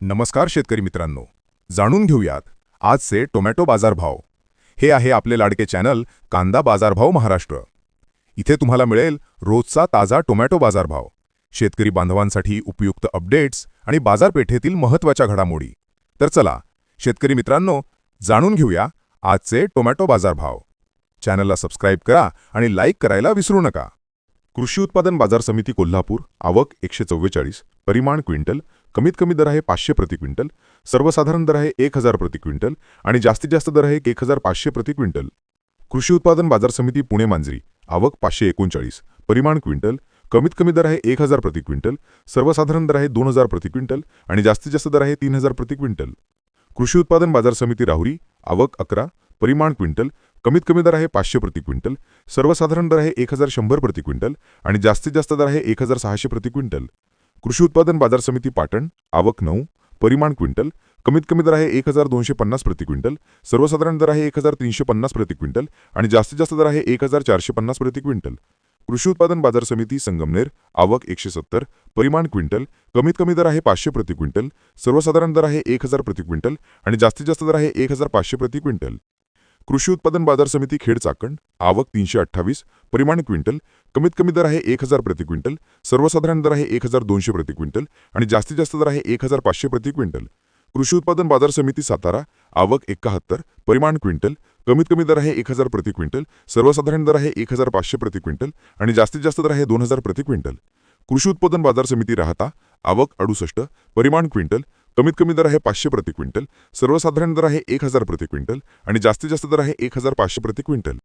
नमस्कार शेतकरी मित्रांनो. जाणून घेऊयात आजचे टोमॅटो बाजारभाव. हे आहे आपले लाडके चॅनल कांदा बाजारभाव महाराष्ट्र. इथे तुम्हाला मिळेल रोजचा ताजा टोमॅटो बाजारभाव. शेतकरी बांधवांसाठी उपयुक्त अपडेट्स आणि बाजारपेठेतील महत्त्वाच्या घडामोडी. तर चला शेतकरी मित्रांनो जाणून घेऊया आजचे टोमॅटो बाजारभाव. चॅनलला सबस्क्राईब करा आणि लाईक करायला विसरू नका. कृषी उत्पादन बाजार समिती कोल्हापूर आवक एकशे चव्वेचाळीस परिमाण क्विंटल कमीत कमी दर आहे पाचशे प्रति क्विंटल सर्वसाधारण दर आहे एक हजार प्रति क्विंटल आणि जास्तीत जास्त दर आहे एक हजार पाचशे प्रति क्विंटल. कृषी उत्पादन बाजार समिती पुणे मांजरी आवक पाचशे एकोणचाळीस परिमाण क्विंटल कमीत कमी दर आहे एक हजार प्रति क्विंटल सर्वसाधारण दर आहे दोन हजार प्रति क्विंटल आणि जास्तीत जास्त दर आहे तीन हजार प्रति क्विंटल. कृषी उत्पादन बाजार समिती राहुरी आवक अकरा परिमाण क्विंटल कमीत कमी दर आहे पाचशे प्रति क्विंटल सर्वसाधारण दर आहे एक हजार शंभर प्रति क्विंटल आणि जास्तीत जास्त दर आहे एक हजार सहाशे प्रति क्विंटल. कृषी उत्पादन बाजार समिती पाटण आवक नऊ परिमाण क्विंटल कमीत कमी दर आहे एक हजार दोनशे पन्नास प्रति क्विंटल सर्वसाधारण दर आहे एक हजार तीनशे पन्नास प्रति क्विंटल आणि जास्तीत जास्त दर आहे एक हजार चारशे पन्नास प्रति क्विंटल. कृषी उत्पादन बाजार समिती संगमनेर आवक एकशे सत्तर परिमाण क्विंटल कमीत कमी दर आहे पाचशे प्रति क्विंटल सर्वसाधारण दर आहे एक हजार प्रति क्विंटल आणि जास्तीत जास्त दर आहे एक हजार पाचशे प्रति क्विंटल. कृषी उत्पादन बाजार समिती खेड चाकण आवक तीनशे अठ्ठावीस परिमाण क्विंटल कमीत कमी दर आहे एक हजार प्रति क्विंटल सर्वसाधारण दर आहे एक हजार दोनशे प्रति क्विंटल आणि जास्तीत जास्त दर आहे एक हजार पाचशे प्रति क्विंटल. कृषी उत्पादन बाजार समिती सातारा आवक एकाहत्तर परिमाण क्विंटल कमीत कमी दर आहे एक हजार प्रति क्विंटल सर्वसाधारण दर आहे एक हजार पाचशे प्रति क्विंटल आणि जास्तीत जास्त दर आहे दोन हजार प्रति क्विंटल. कृषी उत्पादन बाजार समिती राहता आवक अडुसष्ट परिमाण क्विंटल कमीत कमी दर आहे पाचशे प्रति क्विंटल सर्वसाधारण दर आहे एक हजार प्रति क्विंटल आणि जास्तीत जास्त दर आहे एक हजार पाचशे प्रति क्विंटल.